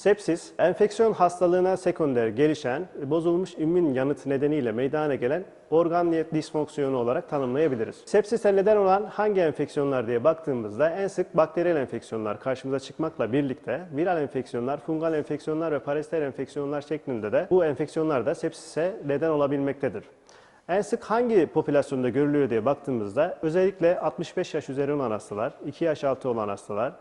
Sepsis, enfeksiyon hastalığına sekonder gelişen, bozulmuş immün yanıt nedeniyle meydana gelen organ disfonksiyonu olarak tanımlayabiliriz. Sepsise neden olan hangi enfeksiyonlar diye baktığımızda en sık bakteriyel enfeksiyonlar karşımıza çıkmakla birlikte viral enfeksiyonlar, fungal enfeksiyonlar ve paraziter enfeksiyonlar şeklinde de bu enfeksiyonlar da sepsise neden olabilmektedir. En sık hangi popülasyonda görülüyor diye baktığımızda özellikle 65 yaş üzeri olan hastalar, 2 yaş altı olan hastalar,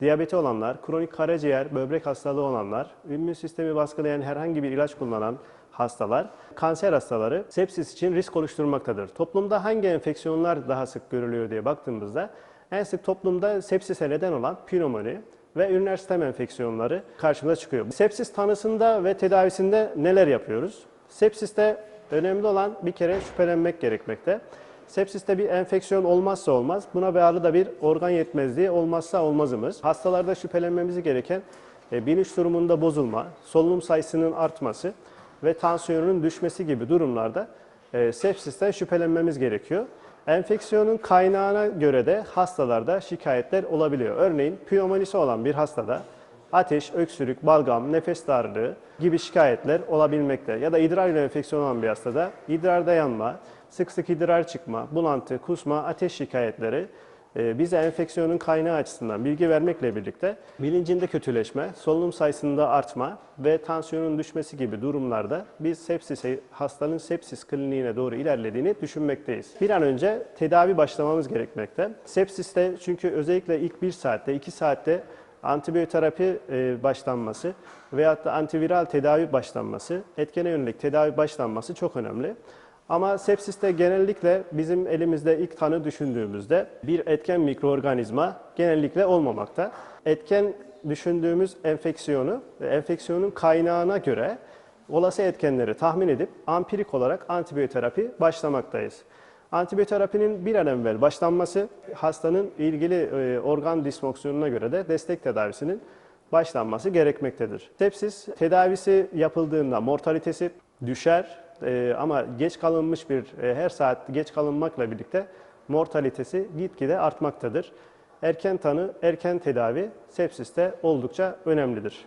diyabeti olanlar, kronik karaciğer, böbrek hastalığı olanlar, immün sistemi baskılayan herhangi bir ilaç kullanan hastalar, kanser hastaları sepsis için risk oluşturmaktadır. Toplumda hangi enfeksiyonlar daha sık görülüyor diye baktığımızda en sık toplumda sepsise neden olan pnömoni ve üriner sistem enfeksiyonları karşımıza çıkıyor. Sepsis tanısında ve tedavisinde neler yapıyoruz? Sepsiste önemli olan bir kere şüphelenmek gerekmekte. Sepsiste bir enfeksiyon olmazsa olmaz. Buna bağlı da bir organ yetmezliği olmazsa olmazımız. Hastalarda şüphelenmemiz gereken e, bilinç durumunda bozulma, solunum sayısının artması ve tansiyonun düşmesi gibi durumlarda e, sepsisten şüphelenmemiz gerekiyor. Enfeksiyonun kaynağına göre de hastalarda şikayetler olabiliyor. Örneğin pneumonisi olan bir hastada ateş, öksürük, balgam, nefes darlığı gibi şikayetler olabilmekte. Ya da idrar ile enfeksiyon olan bir hastada idrarda yanma, sık sık idrar çıkma, bulantı, kusma, ateş şikayetleri e, bize enfeksiyonun kaynağı açısından bilgi vermekle birlikte bilincinde kötüleşme, solunum sayısında artma ve tansiyonun düşmesi gibi durumlarda biz sepsise, hastanın sepsis kliniğine doğru ilerlediğini düşünmekteyiz. Bir an önce tedavi başlamamız gerekmekte. Sepsiste çünkü özellikle ilk 1 saatte, 2 saatte antibiyoterapi e, başlanması veyahut da antiviral tedavi başlanması, etkene yönelik tedavi başlanması çok önemli. Ama sepsiste genellikle bizim elimizde ilk tanı düşündüğümüzde bir etken mikroorganizma genellikle olmamakta. Etken düşündüğümüz enfeksiyonu ve enfeksiyonun kaynağına göre olası etkenleri tahmin edip ampirik olarak antibiyoterapi başlamaktayız. Antibiyoterapinin bir an evvel başlanması hastanın ilgili e, organ disfonksiyonuna göre de destek tedavisinin başlanması gerekmektedir. Sepsis tedavisi yapıldığında mortalitesi düşer e, ama geç kalınmış bir e, her saat geç kalınmakla birlikte mortalitesi gitgide artmaktadır. Erken tanı, erken tedavi sepsiste oldukça önemlidir.